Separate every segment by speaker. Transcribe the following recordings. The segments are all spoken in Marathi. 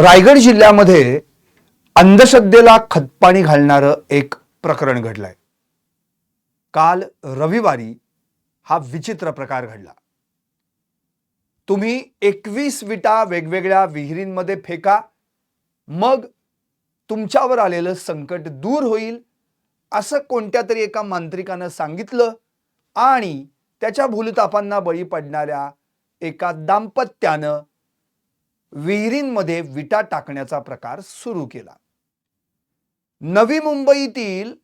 Speaker 1: रायगड जिल्ह्यामध्ये अंधश्रद्धेला खतपाणी घालणारं एक प्रकरण घडलंय. काल रविवारी हा विचित्र प्रकार घडला. तुम्ही एकवीस विटा वेगवेगळ्या विहिरींमध्ये फेका मग तुमच्यावर आलेलं संकट दूर होईल असं कोणत्या तरी एका मांत्रिकानं सांगितलं आणि त्याच्या भूलतापांना बळी पडणाऱ्या एका दाम्पत्यानं विहिरींमध्ये विटा टाकण्याचा प्रकार सुरू केला. नवी मुंबईतील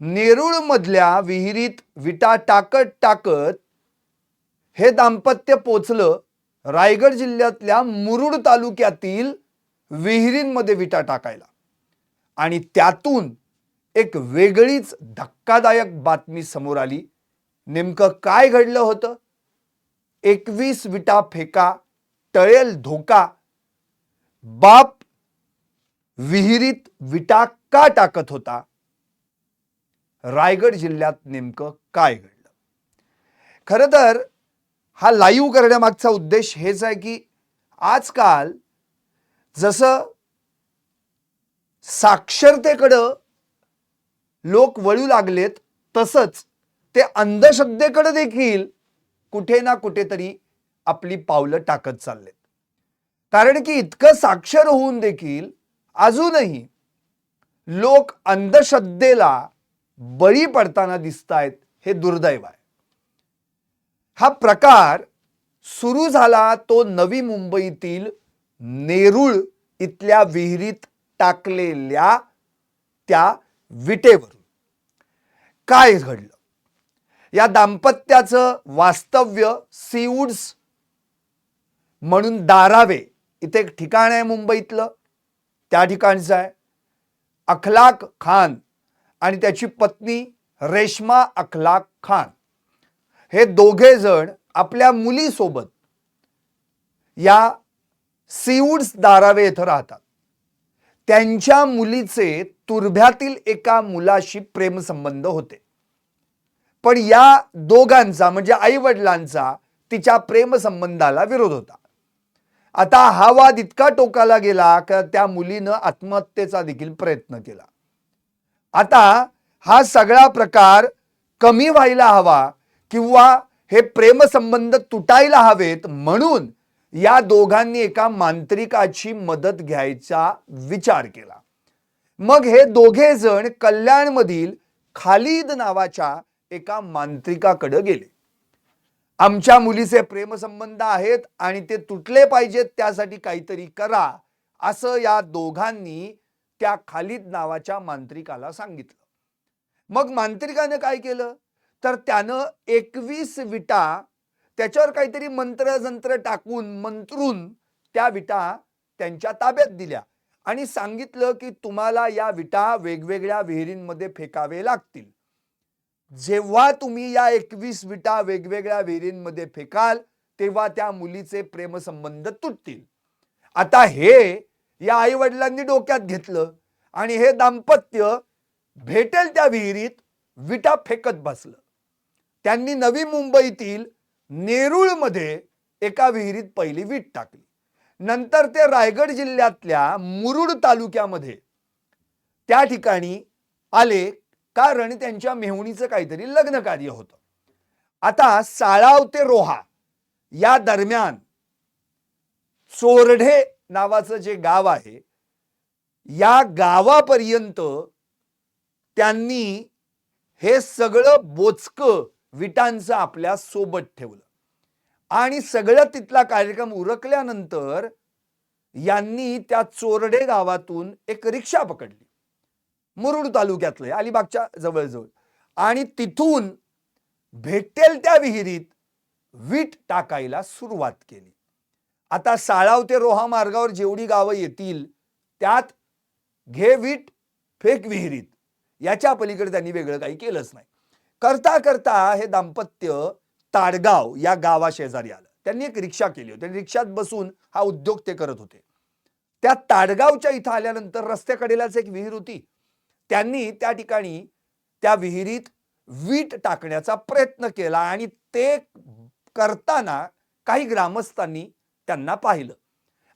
Speaker 1: नेरुळमधल्या विहिरीत विटा टाकत टाकत हे दाम्पत्य पोचलं. रायगड जिल्ह्यातल्या मुरुड तालुक्यातील विहिरींमध्ये विटा टाकायला. आणि त्यातून एक वेगळीच धक्कादायक बातमी समोर आली. नेमकं काय घडलं होतं? एकवीस विटा फेका टळेल धोका. बाप विहिरीत विटा का टाकत होता? रायगड जिल्ह्यात नेमकं काय घडलं? खरं तर हा लाईव्ह करण्यामागचा उद्देश हेच आहे की आजकाल जसं साक्षरतेकडं लोक वळू लागलेत तसंच ते अंधश्रद्धेकडं देखील कुठे ना कुठेतरी आपली पावलं टाकत चाललेत. कारण की इतकं साक्षर होऊन देखील अजूनही लोक अंधश्रद्धेला बळी पडताना दिसत आहेत हे दुर्दैव आहे. हा प्रकार सुरू झाला तो नवी मुंबईतील नेरूळ इथल्या विहिरीत टाकलेल्या त्या विटेवरून. काय घडलं? या दाम्पत्याचं वास्तव्य सीवूड्स म्हणून दारावे इथे एक ठिकाण आहे मुंबईतलं त्या ठिकाणचं आहे. अखलाक खान आणि त्याची पत्नी रेश्मा अखलाक खान. हे दोघे जण आपल्या मुलीसोबत या सीवूड्स दारावे येथे राहतात. त्यांच्या मुलीचे तुर्भ्यातील एका मुलाशी प्रेमसंबंध होते. पण या दोघांचा म्हणजे आई वडिलांचा तिच्या प्रेमसंबंधाला विरोध होता. आता हा वाद इतका टोकाला गेला का त्या मुलीनं आत्महत्येचा देखील प्रयत्न केला. आता हा सगळा प्रकार कमी व्हायला हवा किंवा हे प्रेमसंबंध तुटायला हवेत म्हणून या दोघांनी एका मांत्रिकाची मदत घ्यायचा विचार केला. मग हे दोघे जण कल्याणमधील खालीद नावाच्या एका मांत्रिकाकडे गेले. आमच्या मुलीचे प्रेमसंबंध आहेत आणि ते तुटले पाहिजेत त्यासाठी काहीतरी करा असं या दोघांनी त्या खालिद नावाच्या मांत्रिकाला सांगितलं. मग मांत्रिकानं काय केलं? तर त्यानं एकवीस विटा त्याच्यावर काहीतरी मंत्र जंत्र टाकून मंत्रून त्या विटा त्यांच्या ताब्यात दिल्या आणि सांगितलं की तुम्हाला या विटा वेगवेगळ्या विहिरींमध्ये फेकावे लागतील. जेव्हा तुम्ही या एकवीस विटा वेगवेगळ्या विहिरींमध्ये फेकाल तेव्हा त्या मुलीचे प्रेमसंबंध तुटतील. आता हे या आई वडिलांनी डोक्यात घेतलं आणि हे दाम्पत्य भेटेल त्या विहिरीत विटा फेकत बसलं. त्यांनी नवी मुंबईतील नेरुळमध्ये एका विहिरीत पहिली वीट टाकली. नंतर ते रायगड जिल्ह्यातल्या मुरुड तालुक्यामध्ये त्या ठिकाणी आले कारण त्यांच्या मेहुणीचं काहीतरी लग्न कार्य होतं. आता साळाव ते रोहा या दरम्यान चोरढे नावाचं जे गाव आहे या गावापर्यंत त्यांनी हे सगळं बोचकं विटांचं आपल्यासोबत ठेवलं. आणि सगळं तिथला कार्यक्रम उरकल्यानंतर यांनी त्या चोरडे गावातून एक रिक्षा पकडली. मुरुड तालुक्यातलं अलिबागच्या जवळजवळ. आणि तिथून भेटेल त्या विहिरीत वीट टाकायला सुरुवात केली. आता साळाव ते रोहा मार्गावर जेवढी गावं येतील त्यात घे वीट फेक विहिरीत. याच्या पलीकडे त्यांनी वेगळं काही केलंच नाही. करता करता हे दाम्पत्य ताडगाव या गावाशेजारी आलं. त्यांनी एक रिक्षा केली होती. रिक्षात बसून हा उद्योग ते करत होते. त्या ताडगावच्या इथं आल्यानंतर रस्त्याकडेलाच एक विहीर होती. त्यांनी त्या ठिकाणी त्या विहिरीत वीट टाकण्याचा प्रयत्न केला आणि ते करताना काही ग्रामस्थांनी त्यांना पाहिलं.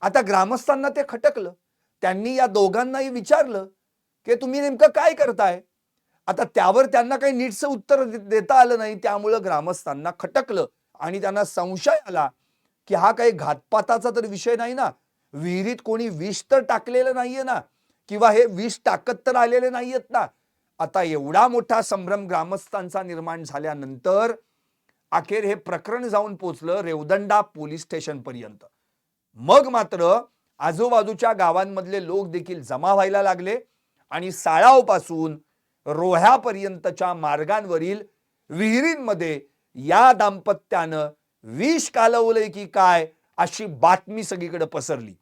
Speaker 1: आता ग्रामस्थांना ते खटकलं. त्यांनी या दोघांनाही विचारलं की तुम्ही नेमकं काय करताय? आता त्यावर त्यांना काही नीटचं उत्तर देता आलं नाही. त्यामुळं ग्रामस्थांना खटकलं आणि त्यांना संशय आला की हा काही घातपाताचा तर विषय नाही ना. विहिरीत कोणी विष तर टाकलेलं नाहीये ना. किंवा हे विष टाकत तर आलेले नाहीयेत ना. आता एवढा मोठा संभ्रम ग्रामस्थांचा निर्माण झाल्यानंतर अखेर हे प्रकरण जाऊन पोचलं रेवदंडा पोलीस स्टेशन पर्यंत. मग मात्र आजूबाजूच्या गावांमधले लोक देखील जमा व्हायला लागले आणि साळावपासून रोह्यापर्यंतच्या मार्गांवरील विहिरींमध्ये या दाम्पत्यानं विष कालवलंय की काय अशी बातमी सगळीकडे पसरली.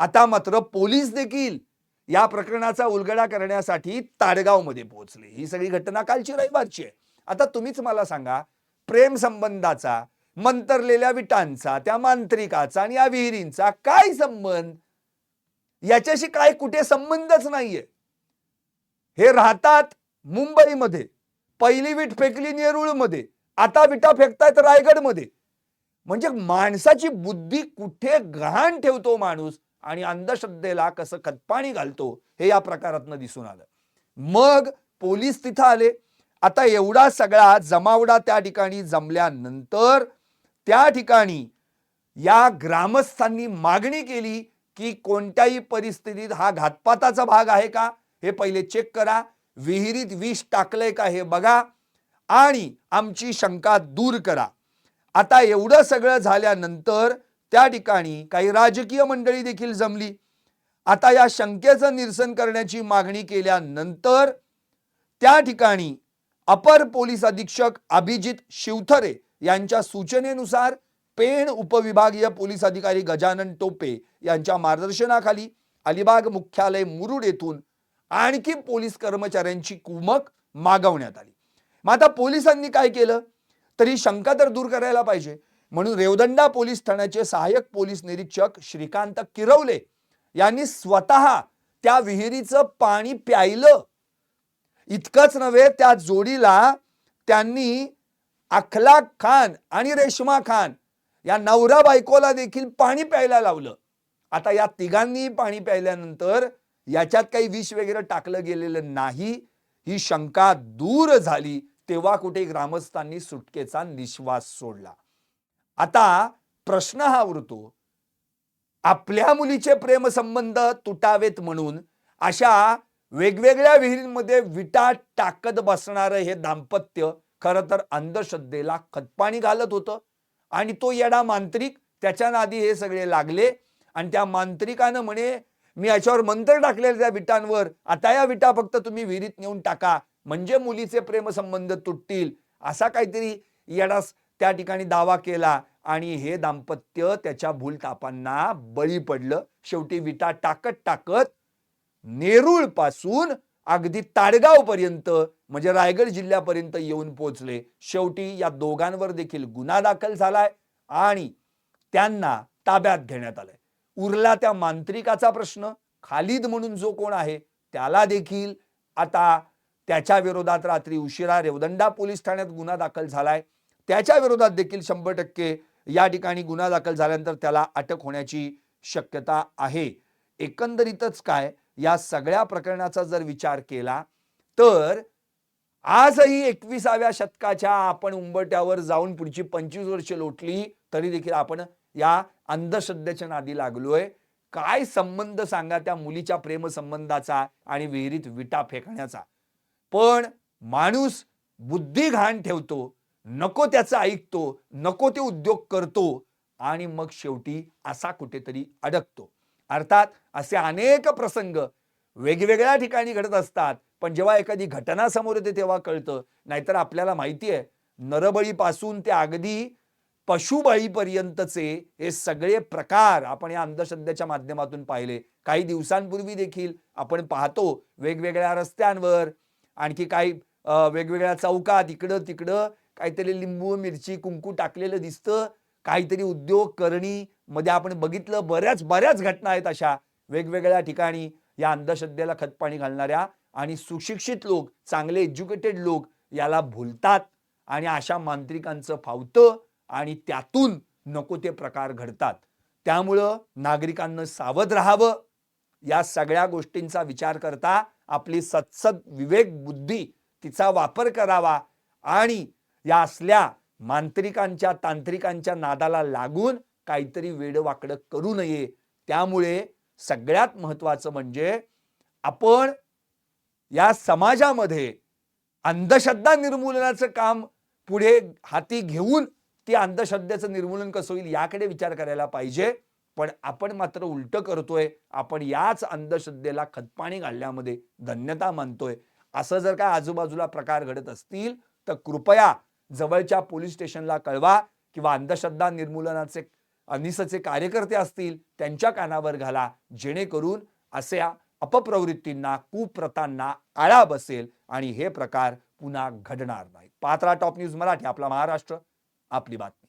Speaker 1: आता मात्र पोलीस देखील या प्रकरणाचा उलगडा करण्यासाठी ताडगावमध्ये पोहोचले. ही सगळी घटना कालची रविवारची आहे. आता तुम्हीच मला सांगा प्रेम संबंधाचा मंतरलेल्या विटांचा त्या मांत्रिकाचा आणि या विहिरींचा काय संबंध? याच्याशी काय कुठे संबंधच नाहीये. हे राहतात मुंबईमध्ये पहिली वीट फेकली नेरुळमध्ये आता विटा फेकतायत रायगडमध्ये. म्हणजे माणसाची बुद्धी कुठे गहाण ठेवतो माणूस? आणि अंधश्रद्धेला कसं खतपाणी घालतो हे या प्रकारातनं दिसून आलं. मग पोलीस तिथं आले. आता एवढा सगळा जमावडा त्या ठिकाणी जमल्यानंतर त्या ठिकाणी या ग्रामस्थांनी मागणी केली की कोणत्याही परिस्थितीत हा घातपाताचा भाग आहे का? हे पहिले चेक करा. विहिरीत विष टाकलंय का हे बघा. आणि आमची शंका दूर करा. आता एवढं सगळं झाल्यानंतर त्या ठिकाणी काही राजकीय मंडळी देखील जमली. आता या शंकेचं निरसन करण्याची मागणी केल्यानंतर त्या ठिकाणी अपर पोलीस अधीक्षक अभिजित शिवथरे यांच्या सूचनेनुसार पेण उपविभागीय पोलीस अधिकारी गजानन टोपे यांच्या मार्गदर्शनाखाली अलिबाग मुख्यालय मुरुड येथून आणखी पोलीस कर्मचाऱ्यांची कुमक मागवण्यात आली. मग आता पोलिसांनी काय केलं? तरी शंका तर दूर करायला पाहिजे. म्हणून रेवदंडा पोलीस ठाण्याचे सहाय्यक पोलीस निरीक्षक श्रीकांत किरवले यांनी स्वतः त्या विहिरीचं पाणी प्यायलं. इतकंच नव्हे त्या जोडीला त्यांनी अखलाक खान आणि रेशमा खान या नवरा बायकोला देखील पाणी प्यायला लावलं. आता या तिघांनी पाणी प्यायल्यानंतर याच्यात काही विष वगैरे टाकलं गेलेलं नाही. ही शंका दूर झाली तेव्हा कुठे ग्रामस्थांनी सुटकेचा निश्वास सोडला. आता प्रश्न हा उरतो आपल्या मुलीचे प्रेमसंबंध तुटावेत म्हणून अशा वेगवेगळ्या विहिरींमध्ये विटा टाकत बसणारं हे दाम्पत्य खरं तर अंधश्रद्धेला खतपाणी घालत होतं. आणि तो येडा मांत्रिक त्याच्या नादी हे सगळे लागले आणि त्या मांत्रिकानं म्हणे मी याच्यावर मंत्र टाकलेले त्या विटांवर. आता या विटा फक्त तुम्ही विहिरीत नेऊन टाका. म्हणजे मुलीचे प्रेमसंबंध तुटतील. असा काहीतरी येडा त्या ठिकाणी दावा केला आणि हे दाम्पत्य त्याच्या भूलतापांना बळी पडलं. शेवटी विटा टाकत टाकत नेरूळपासून अगदी ताडगाव पर्यंत म्हणजे रायगड जिल्ह्यापर्यंत येऊन पोहोचले. शेवटी या दोघांवर देखील गुन्हा दाखल झालाय आणि त्यांना ताब्यात घेण्यात आलंय. उरला त्या मांत्रिकाचा प्रश्न खालिद म्हणून जो कोण आहे त्याला देखील आता त्याच्या विरोधात रात्री उशिरा रेवदंडा पोलीस ठाण्यात गुन्हा दाखल झालाय. त्याच्या विरोधात देखील शंभर टक्के या ठिकाणी गुन्हा दाखल झाल्यानंतर त्याला अटक होण्याची शक्यता आहे. एकंदरीतच काय या सगळ्या प्रकरणाचा जर विचार केला तर आजही एकविसाव्या शतकाच्या आपण उंबरट्यावर जाऊन पुढची पंचवीस वर्ष लोटली तरी देखील आपण या अंधश्रद्धेच्या नादी लागलोय. काय संबंध सांगा त्या मुलीच्या प्रेमसंबंधाचा आणि विहिरीत विटा फेकण्याचा. पण माणूस बुद्धी घाण ठेवतो नको त्याचं ऐकतो नको ते उद्योग करतो आणि मग शेवटी असा कुठेतरी अडकतो. अर्थात असे अनेक प्रसंग वेगवेगळ्या ठिकाणी घडत असतात पण जेव्हा एखादी घटना समोर येते तेव्हा कळतं. नाहीतर आपल्याला माहिती आहे नरबळीपासून ते अगदी पशुबळीपर्यंतचे हे सगळे प्रकार आपण या अंधश्रद्धेच्या माध्यमातून पाहिले. काही दिवसांपूर्वी देखील आपण पाहतो वेगवेगळ्या रस्त्यांवर आणखी काही वेगवेगळ्या चौकात इकडं तिकडं काहीतरी लिंबू मिरची कुंकू टाकलेलं दिसतं. काहीतरी उद्योग करणी मध्ये आपण बघितलं बऱ्याच बऱ्याच घटना आहेत अशा. वेगवेगळ्या ठिकाणी या अंधश्रद्धेला खतपाणी घालणाऱ्या आणि सुशिक्षित लोक चांगले एज्युकेटेड लोक याला भुलतात आणि अशा मांत्रिकांचं फावतं आणि त्यातून नको ते प्रकार घडतात. त्यामुळं नागरिकांना सावध राहावं. या सगळ्या गोष्टींचा विचार करता आपली सत्सद विवेक बुद्धी तिचा वापर करावा आणि या असल्या मांत्रिकांच्या तांत्रिकांच्या नादाला लागून काहीतरी वेडवाकडं करू नये. त्यामुळे सगळ्यात महत्वाचं म्हणजे आपण या समाजामध्ये अंधश्रद्धा निर्मूलनाचं काम पुढे हाती घेऊन ती अंधश्रद्धेचं निर्मूलन कसं होईल याकडे विचार करायला पाहिजे. पण आपण मात्र उलटं करतोय. आपण याच अंधश्रद्धेला खतपाणी घालण्यामध्ये धन्यता मानतोय. असं जर काय आजूबाजूला प्रकार घडत असतील तर कृपया जवळच्या पोलीस स्टेशनला कळवा किंवा अंधश्रद्धा निर्मूलनाचे अनिसचे कार्यकर्ते असतील त्यांच्या कानावर घाला. जेणेकरून अशा अपप्रवृत्तींना कुप्रथांना आळा बसेल आणि हे प्रकार पुन्हा घडणार नाही पात्रा टॉप न्यूज मराठी आपला महाराष्ट्र आपली बातमी.